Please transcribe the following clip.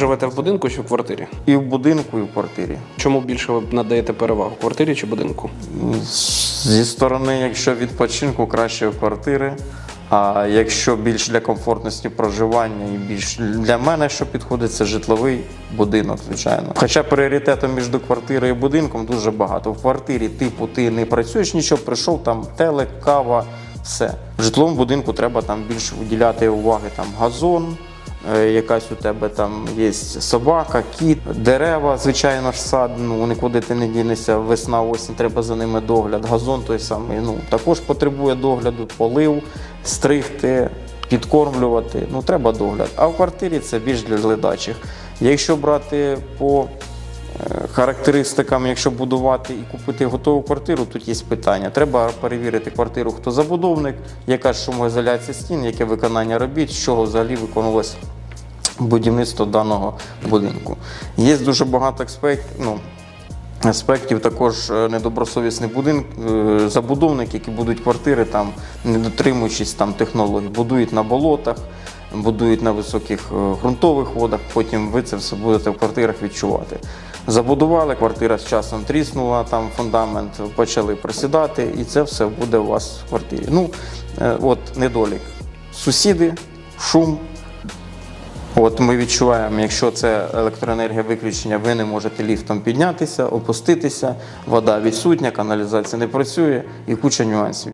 Живете в будинку чи в квартирі? І в будинку, і в квартирі. Чому більше ви надаєте перевагу квартирі чи будинку? Зі сторони, якщо відпочинку, краще в квартири. А якщо більш для комфортності проживання і більш для мене, що підходить, це житловий будинок, звичайно. Хоча пріоритетом між квартирою і будинком дуже багато. В квартирі, типу, ти не працюєш нічого, прийшов там телек, кава, все. В житловому будинку треба там більше виділяти уваги там газон. Е, Якась у тебе там є собака, кіт, дерева, звичайно ж сад. Ну нікуди ти не дінешся. Весна, осінь, треба за ними догляд. Газон той самий. Ну також потребує догляду, полив, стригти, підкормлювати. Ну треба догляд. А в квартирі це більш для ледачих. Якщо брати по характеристикам, якщо будувати і купити готову квартиру, тут є питання. Треба перевірити квартиру, хто забудовник, яка шумоізоляція стін, яке виконання робіт, з чого взагалі виконувалось будівництво даного будинку. Є дуже багато аспектів. Ну, Аспектів також е, недобросовісний будинок, е, забудовники, які будуть квартири, там не дотримуючись там технологій, будують на болотах, будують на високих е, ґрунтових водах. Потім ви це все будете в квартирах відчувати. Забудували, квартира з часом тріснула, там фундамент почали просідати, і це все буде у вас в квартирі. Ну, е, от недолік. Сусіди, шум, От ми відчуваємо, якщо це електроенергія виключення, ви не можете ліфтом піднятися, опуститися, вода відсутня, каналізація не працює і куча нюансів.